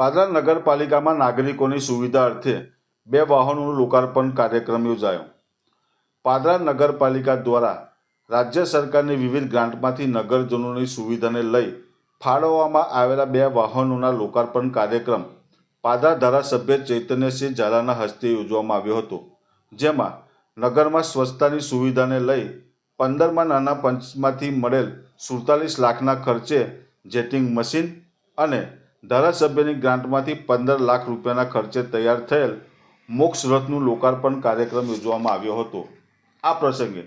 પાદરા નગરપાલિકામાં નાગરિકોની સુવિધા અર્થે બે વાહનોનું લોકાર્પણ કાર્યક્રમ યોજાયો. પાદરા નગરપાલિકા દ્વારા રાજ્ય સરકારની વિવિધ ગ્રાન્ટમાંથી નગરજનોની સુવિધાને લઈ ફાળવવામાં આવેલા બે વાહનોના લોકાર્પણ કાર્યક્રમ પાદરા ધારાસભ્ય ચૈતન્યસિંહ ઝાલાના હસ્તે યોજવામાં આવ્યો હતો, જેમાં નગરમાં સ્વચ્છતાની સુવિધાને લઈ પંદરમાં નાના પંચમાંથી મળેલ સુડતાલીસ લાખના ખર્ચે જેટિંગ મશીન અને ધારાસભ્યની ગ્રાન્ટમાંથી પંદર લાખ રૂપિયાના ખર્ચે તૈયાર થયેલ મોક્ષ રથનું લોકાર્પણ કાર્યક્રમ યોજવામાં આવ્યો હતો. આ પ્રસંગે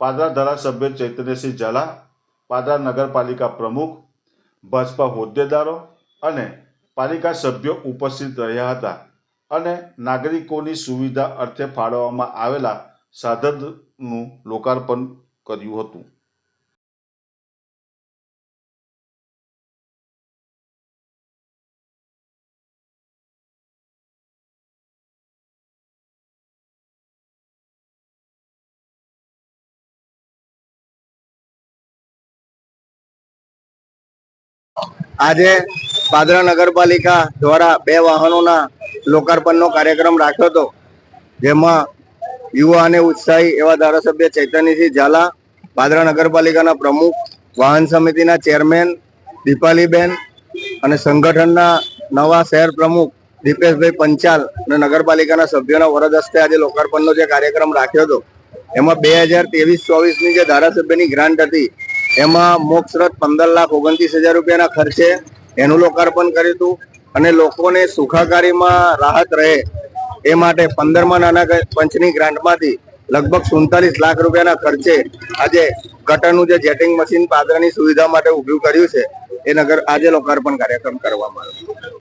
પાદરા ધારાસભ્ય ચૈતન્યસિંહ ઝાલા, પાદરા નગરપાલિકા પ્રમુખ, ભાજપા હોદ્દેદારો અને પાલિકા સભ્યો ઉપસ્થિત રહ્યા હતા અને નાગરિકોની સુવિધા અર્થે ફાળવવામાં આવેલા સાધનનું લોકાર્પણ કર્યું હતું. આજે પાદરા નગરપાલિકા દ્વારા બે વાહનોના લોકાર્પણનો કાર્યક્રમ રાખ્યો હતો. જેમાં યુવા અને ઉત્સાહી એવા ધારાસભ્ય ચૈતન્યસિંહ ઝાલા, પાદરા નગરપાલિકાના પ્રમુખ, વાહન સમિતિના ચેરમેન દીપાલીબેન અને સંગઠનના નવા શહેર પ્રમુખ દીપેશભાઈ પંચાલ અને નગરપાલિકાના સભ્યોના વરદ હસ્તે આજે લોકાર્પણનો જે કાર્યક્રમ રાખ્યો હતો. એમાં બે હજાર ત્રેવીસ ચોવીસની જે ધારાસભ્યની ગ્રાન્ટ હતી એમાં મોક્ષરથ પંદર લાખ ઓગણત્રીસ હજાર રૂપિયાના ખર્ચે એનું લોકાર્પણ કર્યું હતું અને લોકોને સુખાકારીમાં રાહત રહે એ માટે પંદરમાં નાના પંચની ગ્રાન્ટમાંથી લગભગ સુડતાલીસ લાખ રૂપિયાના ખર્ચે આજે ગટરનું જે જેટિંગ મશીન પાદરની સુવિધા માટે ઊભું કર્યું છે એ નગર આજે લોકાર્પણ કાર્યક્રમ કરવામાં આવ્યો.